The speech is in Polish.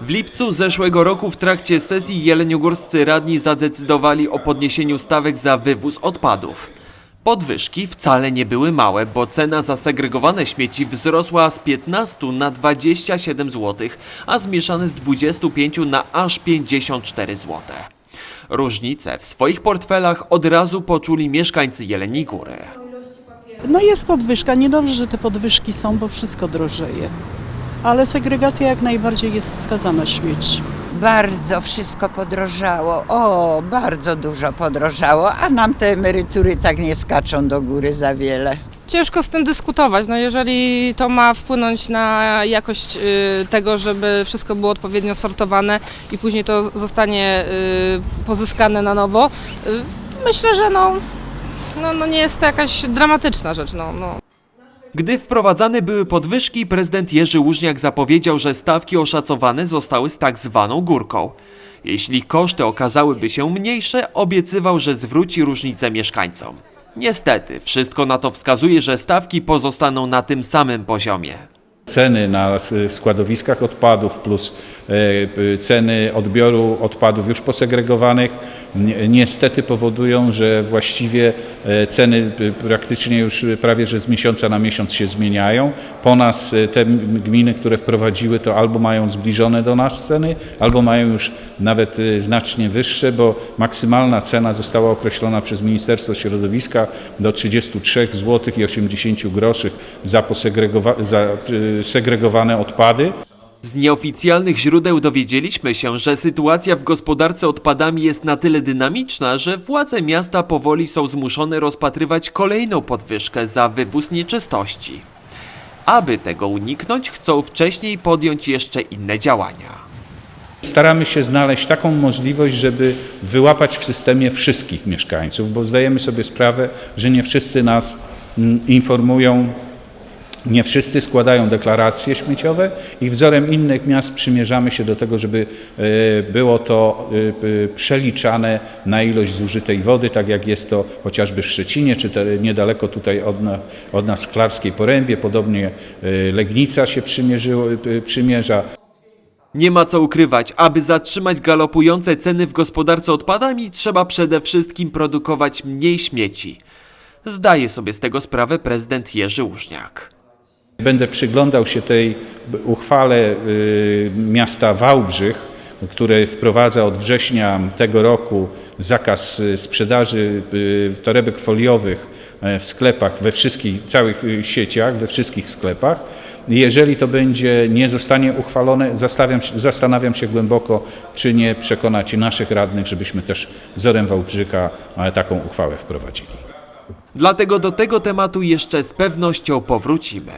W lipcu zeszłego roku w trakcie sesji jeleniogórscy radni zadecydowali o podniesieniu stawek za wywóz odpadów. Podwyżki wcale nie były małe, bo cena za segregowane śmieci wzrosła z 15 na 27 zł, a zmieszane z 25 na aż 54 zł. Różnice w swoich portfelach od razu poczuli mieszkańcy Jeleni Góry. No jest podwyżka, niedobrze, że te podwyżki są, bo wszystko drożeje. Ale segregacja jak najbardziej jest wskazana śmieci. Bardzo wszystko podrożało. O, bardzo dużo podrożało, a nam te emerytury tak nie skaczą do góry za wiele. Ciężko z tym dyskutować. No jeżeli to ma wpłynąć na jakość y, tego, żeby wszystko było odpowiednio sortowane i później to zostanie y, pozyskane na nowo, y, myślę, że no, no, no nie jest to jakaś dramatyczna rzecz. No, no. Gdy wprowadzane były podwyżki, prezydent Jerzy Łużniak zapowiedział, że stawki oszacowane zostały z tak zwaną górką. Jeśli koszty okazałyby się mniejsze, obiecywał, że zwróci różnicę mieszkańcom. Niestety, wszystko na to wskazuje, że stawki pozostaną na tym samym poziomie. Ceny na składowiskach odpadów plus e, ceny odbioru odpadów już posegregowanych niestety powodują, że właściwie e, ceny praktycznie już prawie że z miesiąca na miesiąc się zmieniają. Po nas e, te gminy, które wprowadziły to albo mają zbliżone do nas ceny, albo mają już nawet e, znacznie wyższe, bo maksymalna cena została określona przez Ministerstwo Środowiska do 33 zł i 80 groszy za, za segregowane odpady. Z nieoficjalnych źródeł dowiedzieliśmy się, że sytuacja w gospodarce odpadami jest na tyle dynamiczna, że władze miasta powoli są zmuszone rozpatrywać kolejną podwyżkę za wywóz nieczystości. Aby tego uniknąć, chcą wcześniej podjąć jeszcze inne działania. Staramy się znaleźć taką możliwość, żeby wyłapać w systemie wszystkich mieszkańców, bo zdajemy sobie sprawę, że nie wszyscy nas mm, informują, nie wszyscy składają deklaracje śmieciowe i wzorem innych miast przymierzamy się do tego, żeby e, było to e, przeliczane na ilość zużytej wody, tak jak jest to chociażby w Szczecinie, czy niedaleko tutaj od, na, od nas w Klarskiej Porębie, podobnie e, Legnica się przymierza. Nie ma co ukrywać, aby zatrzymać galopujące ceny w gospodarce odpadami, trzeba przede wszystkim produkować mniej śmieci. Zdaje sobie z tego sprawę prezydent Jerzy Łużniak. Będę przyglądał się tej uchwale y, miasta Wałbrzych, które wprowadza od września tego roku zakaz y, sprzedaży y, torebek foliowych e, w sklepach, we wszystkich, całych sieciach, we wszystkich sklepach. Jeżeli to będzie, nie zostanie uchwalone, zastanawiam się, głęboko, czy nie przekonać naszych radnych, żebyśmy też wzorem Wałbrzycha e, taką uchwałę wprowadzili. Dlatego do tego tematu jeszcze z pewnością powrócimy.